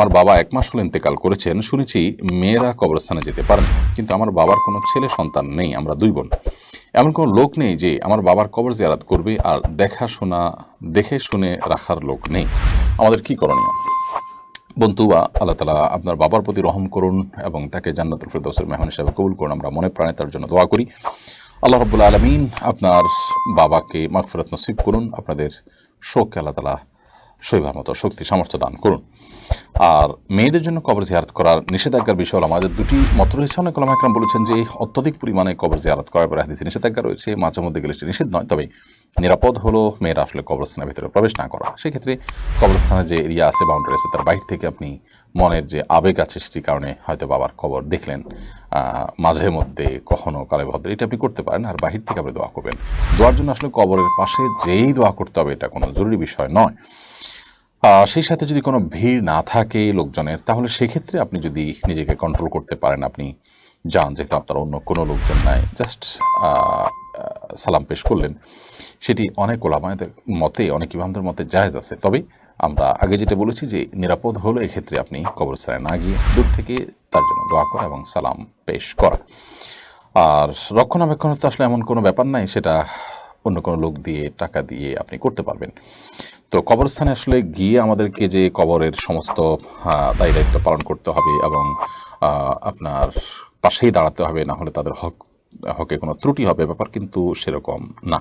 আমার বাবা এক মাস হলো ইন্তেকাল করেছেন, শুনেছি মেয়েরা কবরস্থানে যেতে পারেন কিন্তু আমার বাবার কোনো ছেলে সন্তান নেই, আমরা দুই বোন। এমন কোনো লোক নেই যে আমার বাবার কবর জিয়ারাত করবে আর দেখাশোনা দেখে শুনে রাখার লোক নেই। আমাদের কি করণীয়? বন্ধুবা আল্লাহ তালা আপনার বাবার প্রতি রহম করুন এবং তাকে জান্নাতুল ফেরদৌসের মেহমান হিসাবে কবুল করুন। আমরা মনে প্রাণে তার জন্য দোয়া করি। আল্লাহ রব্বুল আলমিন আপনার বাবাকে মাগফিরাত নসিব করুন। আপনাদের শোককে আল্লাহ তালা শৈবার মতো শক্তি, সামর্থ্য দান করুন। আর মেয়েদের জন্য কবর জিয়ারত করার নিষেধাজ্ঞার বিষয় আমাদের দুটি মত রয়েছে। অনেক ওলামা একরাম বলেছেন যে অত্যধিক পরিমাণে কবর জিয়ারত করার পরে হাদিসে নিষেধাজ্ঞা রয়েছে। মাঝে মধ্যে গেলে নিষেধ নয়। তবে নিরাপদ হলো মেয়েরা আসলে কবরস্থানের ভিতরে প্রবেশ না করা। সেক্ষেত্রে কবরস্থানের যে এরিয়া আছে বাউন্ডারি আছে, তার বাইরে থেকে আপনি মনের যে আবেগ আছে, সেটির কারণে হয়তো বাবার কবর দেখলেন। মাঝে মধ্যে কখনো কালে ভদ্রে এটা আপনি করতে পারেন। আর বাহির থেকে আপনি দোয়া করবেন। দোয়ার জন্য আসলে কবরের পাশে যেই দোয়া করতে হবে, এটা কোনো জরুরি বিষয় নয়। সেই সাথে যদি কোনো ভিড় না থাকে লোকজনের, তাহলে সেক্ষেত্রে আপনি যদি নিজেকে কন্ট্রোল করতে পারেন, আপনি যান, যেহেতু আপনার অন্য কোনো লোকজন নাই। জাস্ট সালাম পেশ করলেন। সেটি অনেক ওলামাদের মতে, অনেক ইমামদের মতে জায়েজ আছে। তবে আমরা আগে যেটা বলেছি যে, নিরাপদ হলো এক্ষেত্রে আপনি কবরস্থানে না গিয়ে দূর থেকে তার জন্য দোয়া করা এবং সালাম পেশ করা। আর রক্ষণাবেক্ষণ তো আসলে এমন কোনো ব্যাপার নাই, সেটা অন্য কোনো লোক দিয়ে টাকা দিয়ে আপনি করতে পারবেন। তো কবরস্থানে আসলে গিয়ে আমাদেরকে যে কবরের সমস্ত দায়ী দায়িত্ব পালন করতে হবে এবং আপনার পাশেই দাঁড়াতে হবে, না হলে তাদের হক, হকে কোনো ত্রুটি হবে, ব্যাপার কিন্তু সেরকম না।